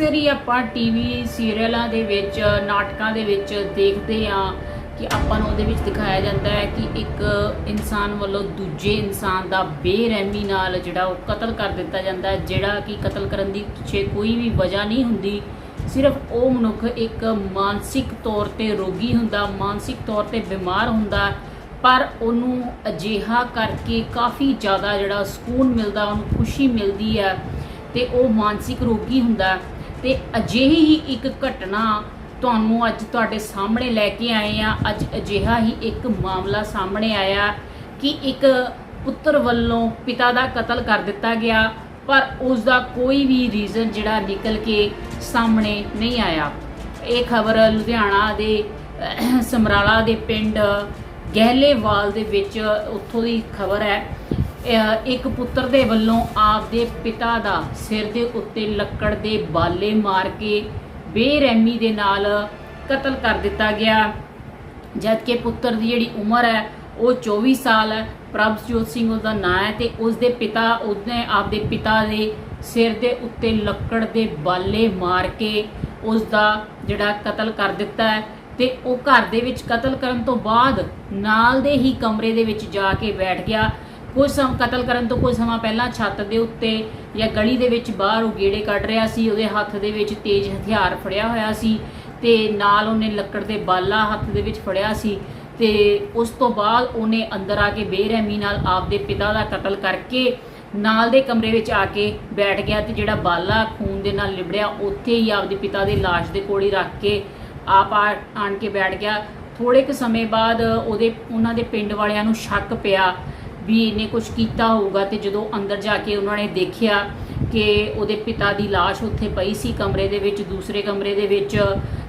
ਅਕਸਰ ਹੀ ਆਪਾਂ ਟੀਵੀ ਸੀਰੀਅਲਾਂ ਦੇ ਵਿੱਚ, ਨਾਟਕਾਂ ਦੇ ਵਿੱਚ ਦੇਖਦੇ ਆ ਕਿ ਆਪਾਂ ਨੂੰ ਉਹਦੇ ਵਿੱਚ ਦਿਖਾਇਆ ਜਾਂਦਾ ਹੈ ਕਿ ਇੱਕ ਇਨਸਾਨ ਵੱਲੋਂ ਦੂਜੇ ਇਨਸਾਨ ਦਾ ਬੇਰਹਿਮੀ ਨਾਲ ਜਿਹੜਾ ਉਹ ਕਤਲ ਕਰ ਦਿੱਤਾ ਜਾਂਦਾ ਹੈ, ਜਿਹੜਾ ਕਿ ਕਤਲ ਕਰਨ ਦੀ ਪਿੱਛੇ ਕੋਈ ਵੀ ਵਜ੍ਹਾ ਨਹੀਂ ਹੁੰਦੀ। ਸਿਰਫ ਉਹ ਮਨੁੱਖ ਇੱਕ ਮਾਨਸਿਕ ਤੌਰ ਤੇ ਰੋਗੀ ਹੁੰਦਾ, ਮਾਨਸਿਕ ਤੌਰ ਤੇ ਬਿਮਾਰ ਹੁੰਦਾ ਪਰ ਉਹਨੂੰ ਅਜਿਹਾ ਕਰਕੇ ਕਾਫੀ ਜ਼ਿਆਦਾ ਜਿਹੜਾ ਸਕੂਨ ਮਿਲਦਾ, ਉਹਨੂੰ ਖੁਸ਼ੀ ਮਿਲਦੀ ਹੈ ਤੇ ਉਹ ਮਾਨਸਿਕ ਰੋਗੀ ਹੁੰਦਾ ਤੇ ਅਜਿਹੀ ਹੀ ਇੱਕ ਘਟਨਾ ਤੁਹਾਨੂੰ ਅੱਜ ਤੁਹਾਡੇ ਸਾਹਮਣੇ ਲੈ ਕੇ ਆਏ ਆ ਅੱਜ ਅਜਿਹਾ ਹੀ ਇੱਕ ਮਾਮਲਾ ਸਾਹਮਣੇ ਆਇਆ ਕਿ ਇੱਕ ਪੁੱਤਰ ਵੱਲੋਂ ਪਿਤਾ ਦਾ ਕਤਲ ਕਰ ਦਿੱਤਾ ਗਿਆ, ਪਰ ਉਸ ਦਾ ਕੋਈ ਵੀ ਰੀਜ਼ਨ ਜਿਹੜਾ ਨਿਕਲ ਕੇ ਸਾਹਮਣੇ ਨਹੀਂ ਆਇਆ। ਇਹ ਖਬਰ ਲੁਧਿਆਣਾ ਦੇ ਸਮਰਾਲਾ ਦੇ ਪਿੰਡ ਗਹਿਲੇਵਾਲ ਦੇ ਵਿੱਚ ਉੱਥੋਂ ਦੀ ਖਬਰ ਹੈ। ਇੱਕ ਪੁੱਤਰ ਦੇ ਵੱਲੋਂ ਆਪਦੇ ਪਿਤਾ ਦਾ ਸਿਰ ਦੇ ਉੱਤੇ ਲੱਕੜ ਦੇ ਬਾਲੇ ਮਾਰ ਕੇ ਬੇਰਹਿਮੀ ਦੇ ਨਾਲ ਕਤਲ ਕਰ ਦਿੱਤਾ ਗਿਆ। ਜਦਕਿ ਪੁੱਤਰ ਦੀ ਜਿਹੜੀ ਉਮਰ ਹੈ, ਉਹ 24 ਸਾਲ ਹੈ। ਪ੍ਰਭਜੋਤ ਸਿੰਘ ਉਹਦਾ ਨਾਂ ਹੈ ਤੇ ਉਸ ਦੇ ਪਿਤਾ, ਉਹਨੇ ਆਪਦੇ ਪਿਤਾ ਦੇ ਸਿਰ ਦੇ ਉੱਤੇ ਲੱਕੜ ਦੇ ਬਾਲੇ ਮਾਰ ਕੇ ਉਸ ਦਾ ਜਿਹੜਾ ਕਤਲ ਕਰ ਦਿੱਤਾ ਹੈ ਤੇ ਉਹ ਘਰ ਦੇ ਵਿੱਚ ਕਤਲ ਕਰਨ ਤੋਂ ਬਾਅਦ ਨਾਲ ਦੇ ਹੀ ਕਮਰੇ ਦੇ ਵਿੱਚ ਜਾ ਕੇ ਬੈਠ ਗਿਆ। ਕੁਝ ਸਮ ਕਤਲ ਕਰਨ ਤੋਂ ਕੁਝ ਸਮਾਂ ਪਹਿਲਾਂ ਛੱਤ ਦੇ ਉੱਤੇ ਜਾਂ ਗਲੀ ਦੇ ਵਿੱਚ ਬਾਹਰ ਉਹ ਗੇੜੇ ਕੱਢ ਰਿਹਾ ਸੀ, ਉਹਦੇ ਹੱਥ ਦੇ ਵਿੱਚ ਤੇਜ਼ ਹਥਿਆਰ ਫੜਿਆ ਹੋਇਆ ਸੀ ਤੇ ਨਾਲ ਉਹਨੇ ਲੱਕੜ ਦੇ ਬਾਲਾ ਹੱਥ ਦੇ ਵਿੱਚ ਫੜਿਆ ਸੀ ਤੇ ਉਸ ਤੋਂ ਬਾਅਦ ਉਹਨੇ ਅੰਦਰ ਆ ਕੇ ਬੇਰਹਿਮੀ ਨਾਲ ਆਪਦੇ ਪਿਤਾ ਦਾ ਕਤਲ ਕਰਕੇ ਨਾਲ ਦੇ ਕਮਰੇ ਵਿੱਚ ਆ ਕੇ ਬੈਠ ਗਿਆ ਤੇ ਜਿਹੜਾ ਬਾਲਾ ਖੂਨ ਦੇ ਨਾਲ ਲਿਬੜਿਆ, ਉੱਥੇ ਹੀ ਆਪਦੇ ਪਿਤਾ ਦੀ ਲਾਸ਼ ਦੇ ਕੋਲ ਹੀ ਰੱਖ ਕੇ ਆਪ ਆਣ ਕੇ ਬੈਠ ਗਿਆ। ਥੋੜੇ ਕੁ ਸਮੇਂ ਬਾਅਦ ਉਹਦੇ, ਉਹਨਾਂ ਦੇ ਪਿੰਡ ਵਾਲਿਆਂ ਨੂੰ ਸ਼ੱਕ ਪਿਆ ਵੀ ਇਹਨੇ ਕੁਝ ਕੀਤਾ ਹੋਊਗਾ ਤੇ ਜਦੋਂ ਅੰਦਰ ਜਾ ਕੇ ਉਹਨਾਂ ਨੇ ਦੇਖਿਆ ਕਿ ਉਹਦੇ ਪਿਤਾ ਦੀ ਲਾਸ਼ ਉੱਥੇ ਪਈ ਸੀ ਕਮਰੇ ਦੇ ਵਿੱਚ, ਦੂਸਰੇ ਕਮਰੇ ਦੇ ਵਿੱਚ,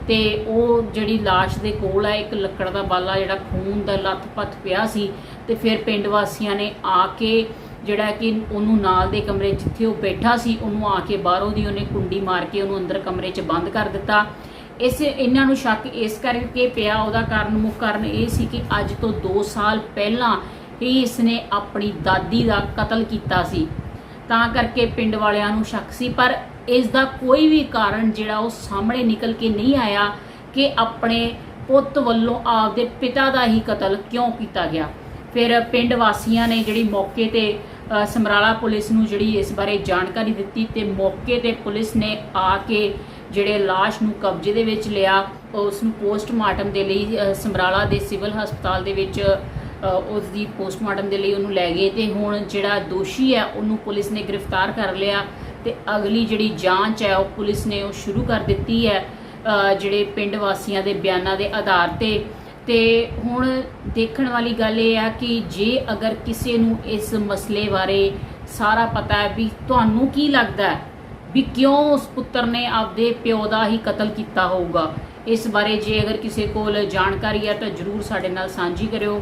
ਤੇ ਉਹ ਜਿਹੜੀ ਲਾਸ਼ ਦੇ ਕੋਲ ਹੈ ਇੱਕ ਲੱਕੜ ਦਾ ਬਾਲਾ ਜਿਹੜਾ ਖੂਨ ਦਾ ਲੱਥ-ਪੱਥ ਪਿਆ ਸੀ, ਤੇ ਫਿਰ ਪਿੰਡ ਵਾਸੀਆਂ ਨੇ ਆ ਕੇ ਜਿਹੜਾ ਕਿ ਉਹਨੂੰ ਨਾਲ ਦੇ ਕਮਰੇ ਜਿੱਥੇ ਉਹ ਬੈਠਾ ਸੀ, ਉਹਨੂੰ ਆ ਕੇ ਬਾਹਰੋਂ ਦੀ ਉਹਨੇ ਕੁੰਡੀ ਮਾਰ ਕੇ ਉਹਨੂੰ ਅੰਦਰ ਕਮਰੇ 'ਚ ਬੰਦ ਕਰ ਦਿੱਤਾ। ਇਸ, ਇਹਨਾਂ ਨੂੰ ਸ਼ੱਕ ਇਸ ਕਰਕੇ ਪਿਆ, ਉਹਦਾ ਕਾਰਨ ਮੁੱਖ ਕਾਰਨ ਇਹ ਸੀ ਕਿ ਅੱਜ ਤੋਂ 2 ਸਾਲ ਪਹਿਲਾਂ ਹੀ ਇਸਨੇ ਆਪਣੀ ਦਾਦੀ ਦਾ ਕਤਲ ਕੀਤਾ ਸੀ। ਤਾਂ ਕਰਕੇ ਪਿੰਡ ਵਾਲਿਆਂ ਨੂੰ ਸ਼ੱਕ ਸੀ, ਪਰ ਇਸ ਦਾ ਕੋਈ ਵੀ ਕਾਰਨ ਜਿਹੜਾ ਉਹ ਸਾਹਮਣੇ ਨਿਕਲ ਕੇ ਨਹੀਂ ਆਇਆ ਕਿ ਆਪਣੇ ਪੁੱਤ ਵੱਲੋਂ ਆਪਦੇ ਪਿਤਾ ਦਾ ਹੀ ਕਤਲ ਕਿਉਂ ਕੀਤਾ ਗਿਆ। ਫਿਰ ਪਿੰਡ ਵਾਸੀਆਂ ਨੇ ਜਿਹੜੀ ਮੌਕੇ ਤੇ ਸਮਰਾਲਾ ਪੁਲਿਸ ਨੂੰ ਜਿਹੜੀ ਇਸ ਬਾਰੇ ਜਾਣਕਾਰੀ ਦਿੱਤੀ ਤੇ ਮੌਕੇ ਤੇ ਪੁਲਿਸ ਨੇ ਆ ਕੇ ਜਿਹੜੇ ਲਾਸ਼ ਨੂੰ ਕਬਜ਼ੇ ਦੇ ਵਿੱਚ ਲਿਆ, ਉਸ ਨੂੰ ਪੋਸਟਮਾਰਟਮ ਦੇ ਲਈ ਸਮਰਾਲਾ ਦੇ ਸਿਵਲ ਹਸਪਤਾਲ ਦੇ ਵਿੱਚ ਉਸ ਦੀ ਪੋਸਟਮਾਰਟਮ ਦੇ ਲਈ ਉਹਨੂੰ ਲੈ ਗਏ ਤੇ ਹੁਣ ਜਿਹੜਾ ਦੋਸ਼ੀ ਹੈ, ਉਹਨੂੰ ਪੁਲਿਸ ਨੇ ਗ੍ਰਿਫਤਾਰ ਕਰ ਲਿਆ ਤੇ ਅਗਲੀ ਜਿਹੜੀ ਜਾਂਚ ਹੈ, ਉਹ ਪੁਲਿਸ ਨੇ ਉਹ ਸ਼ੁਰੂ ਕਰ ਦਿੱਤੀ ਹੈ ਜਿਹੜੇ ਪਿੰਡ ਵਾਸੀਆਂ ਦੇ ਬਿਆਨਾਂ ਦੇ ਆਧਾਰ ਤੇ। ਤੇ ਹੁਣ ਦੇਖਣ ਵਾਲੀ ਗੱਲ ਇਹ ਆ ਕਿ ਜੇ ਅਗਰ ਕਿਸੇ ਨੂੰ ਇਸ ਮਸਲੇ ਬਾਰੇ ਸਾਰਾ ਪਤਾ ਹੈ ਵੀ ਤੁਹਾਨੂੰ ਕੀ ਲੱਗਦਾ ਹੈ, ਵੀ ਕਿਉਂ ਉਸ ਪੁੱਤਰ ਨੇ ਆਪਦੇ ਪਿਓ ਦਾ ਹੀ ਕਤਲ ਕੀਤਾ ਹੋਊਗਾ, ਇਸ ਬਾਰੇ ਜੇ ਅਗਰ ਕਿਸੇ ਕੋਲ ਜਾਣਕਾਰੀ ਹੈ ਤਾਂ ਜਰੂਰ ਸਾਡੇ ਨਾਲ ਸਾਂਝੀ ਕਰਿਓ।